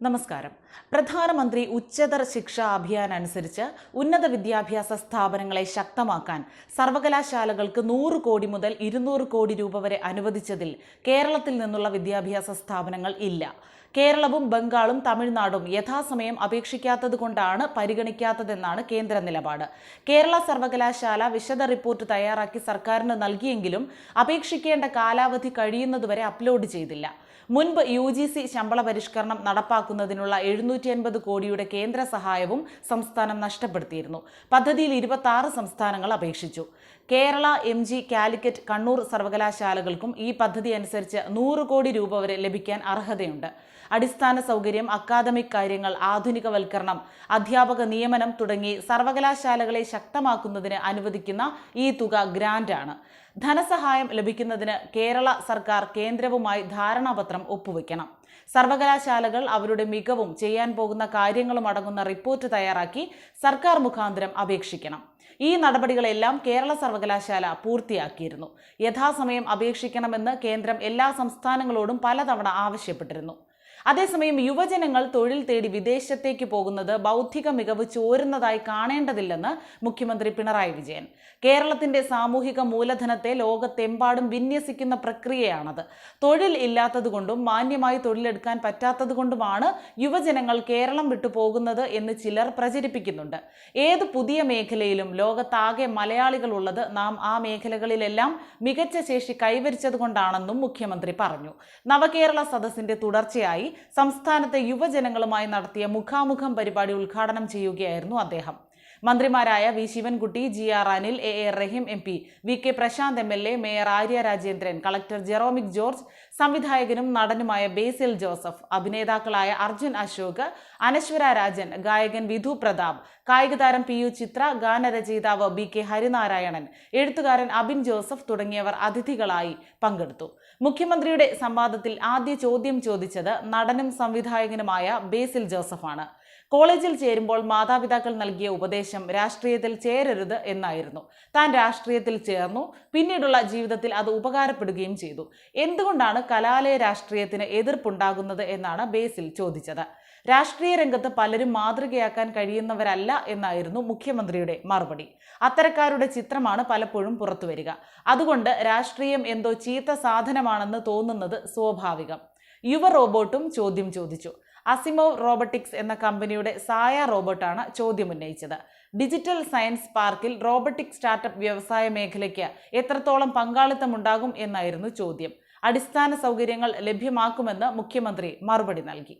നമസ്കാരം. പ്രധാനമന്ത്രി ഉച്ചതർ ശിക്ഷാ അഭിയാൻ അനുസരിച്ച് ഉന്നത വിദ്യാഭ്യാസ സ്ഥാപനങ്ങളെ ശക്തമാക്കാൻ സർവകലാശാലകൾക്ക് നൂറ് കോടി മുതൽ ഇരുന്നൂറ് കോടി രൂപ വരെ അനുവദിച്ചതിൽ കേരളത്തിൽ നിന്നുള്ള വിദ്യാഭ്യാസ സ്ഥാപനങ്ങൾ ഇല്ല. കേരളവും ബംഗാളും തമിഴ്നാടും യഥാസമയം അപേക്ഷിക്കാത്തത് കൊണ്ടാണ് പരിഗണിക്കാത്തതെന്നാണ് കേന്ദ്ര നിലപാട്. കേരള സർവകലാശാല വിശദ റിപ്പോർട്ട് തയ്യാറാക്കി സർക്കാരിന് നൽകിയെങ്കിലും അപേക്ഷിക്കേണ്ട കാലാവധി കഴിയുന്നതുവരെ അപ്ലോഡ് ചെയ്തില്ല. മുൻപ് യു ശമ്പള പരിഷ്കരണം നടപ്പാക്കുന്നതിനുള്ള എഴുന്നൂറ്റി അൻപത് കോടിയുടെ കേന്ദ്ര സഹായവും സംസ്ഥാനം നഷ്ടപ്പെടുത്തിയിരുന്നു. പദ്ധതിയിൽ ഇരുപത്തി ആറ് സംസ്ഥാനങ്ങൾ അപേക്ഷിച്ചു. കേരള എം ജി കാലിക്കറ്റ് കണ്ണൂർ സർവകലാശാലകൾക്കും ഈ പദ്ധതി അനുസരിച്ച് നൂറ് കോടി രൂപ വരെ ലഭിക്കാൻ അർഹതയുണ്ട്. അടിസ്ഥാന സൗകര്യം അക്കാദമിക് കാര്യങ്ങൾ ആധുനികവൽക്കരണം അധ്യാപക നിയമനം തുടങ്ങി സർവകലാശാലകളെ ശക്തമാക്കുന്നതിന് അനുവദിക്കുന്ന ഈ തുക ഗ്രാന്റാണ്. ധനസഹായം ലഭിക്കുന്നതിന് കേരള സർക്കാർ കേന്ദ്രവുമായി ധാരണാപത്രം ഒപ്പുവെക്കണം. സർവകലാശാലകൾ അവരുടെ മികവും ചെയ്യാൻ പോകുന്ന കാര്യങ്ങളും അടങ്ങുന്ന റിപ്പോർട്ട് തയ്യാറാക്കി സർക്കാർ മുഖാന്തരം അപേക്ഷിക്കണം. ഈ നടപടികളെല്ലാം കേരള സർവകലാശാല പൂർത്തിയാക്കിയിരുന്നു. യഥാസമയം അപേക്ഷിക്കണമെന്ന് കേന്ദ്രം എല്ലാ സംസ്ഥാനങ്ങളോടും പലതവണ ആവശ്യപ്പെട്ടിരുന്നു. അതേസമയം യുവജനങ്ങൾ തൊഴിൽ തേടി വിദേശത്തേക്ക് പോകുന്നത് ബൗദ്ധിക മികവ് ചോരുന്നതായി കാണേണ്ടതില്ലെന്ന് മുഖ്യമന്ത്രി പിണറായി വിജയൻ. കേരളത്തിന്റെ സാമൂഹിക മൂലധനത്തെ ലോകത്തെമ്പാടും വിന്യസിക്കുന്ന പ്രക്രിയയാണത്. തൊഴിൽ ഇല്ലാത്തതുകൊണ്ടും മാന്യമായി തൊഴിലെടുക്കാൻ പറ്റാത്തതുകൊണ്ടുമാണ് യുവജനങ്ങൾ കേരളം വിട്ടു പോകുന്നത് എന്ന് ചിലർ പ്രചരിപ്പിക്കുന്നുണ്ട്. ഏത് പുതിയ മേഖലയിലും ലോകത്താകെ മലയാളികൾ ഉള്ളത് നാം ആ മേഖലകളിലെല്ലാം മികച്ച ശേഷി കൈവരിച്ചതുകൊണ്ടാണെന്നും മുഖ്യമന്ത്രി പറഞ്ഞു. നവകേരള സദസ്സിന്റെ തുടർച്ചയായി സംസ്ഥാനത്തെ യുവജനങ്ങളുമായി നടത്തിയ മുഖാമുഖം പരിപാടി ഉദ്ഘാടനം ചെയ്യുകയായിരുന്നു അദ്ദേഹം മന്ത്രിമാരായ V Sivankutty G R Anil A A Rahim M P V K Prasanth M L A mayor Arya Rajendran collector Jeromic George സംവിധായകനും നടനുമായ ബേസിൽ ജോസഫ് അഭിനേതാക്കളായ അർജുൻ അശോക് അനശ്വര രാജൻ ഗായകൻ വിധു പ്രതാപ് കായിക താരം പി യു ചിത്ര ഗാനരചയിതാവ് ബി കെ ഹരിനാരായണൻ എഴുത്തുകാരൻ അബിൻ ജോസഫ് തുടങ്ങിയവർ അതിഥികളായി പങ്കെടുത്തു. മുഖ്യമന്ത്രിയുടെ സംവാദത്തിൽ ആദ്യ ചോദ്യം ചോദിച്ചത് നടനും സംവിധായകനുമായ ബേസിൽ ജോസഫാണ്. കോളേജിൽ ചേരുമ്പോൾ മാതാപിതാക്കൾ നൽകിയ ഉപദേശം രാഷ്ട്രീയത്തിൽ ചേരരുത് എന്നായിരുന്നു. താൻ രാഷ്ട്രീയത്തിൽ ചേർന്നു. പിന്നീടുള്ള ജീവിതത്തിൽ അത് ഉപകാരപ്പെടുകയും ചെയ്തു. എന്തുകൊണ്ടാണ് കലാലയ രാഷ്ട്രീയത്തിന് എതിർപ്പുണ്ടാകുന്നത് എന്നാണ് ബേസിൽ ചോദിച്ചത്. രാഷ്ട്രീയ രംഗത്ത് പലരും മാതൃകയാക്കാൻ കഴിയുന്നവരല്ല എന്നായിരുന്നു മുഖ്യമന്ത്രിയുടെ മറുപടി. അത്തരക്കാരുടെ ചിത്രമാണ് പലപ്പോഴും പുറത്തുവരിക. അതുകൊണ്ട് രാഷ്ട്രീയം എന്തോ ചീത്ത സാധനമാണെന്ന് തോന്നുന്നത് സ്വാഭാവികം. യുവ റോബോട്ടും ചോദ്യം ചോദിച്ചു. അസിമോ റോബോട്ടിക്സ് എന്ന കമ്പനിയുടെ സായ റോബോട്ടാണ് ചോദ്യം ഉന്നയിച്ചത് ഡിജിറ്റൽ സയൻസ് പാർക്കിൽ റോബോട്ടിക് സ്റ്റാർട്ടപ്പ് വ്യവസായ മേഖലയ്ക്ക് എത്രത്തോളം പങ്കാളിത്തമുണ്ടാകും എന്നായിരുന്നു ചോദ്യം. അടിസ്ഥാന സൗകര്യങ്ങൾ ലഭ്യമാക്കുമെന്ന് മുഖ്യമന്ത്രി മറുപടി നൽകി.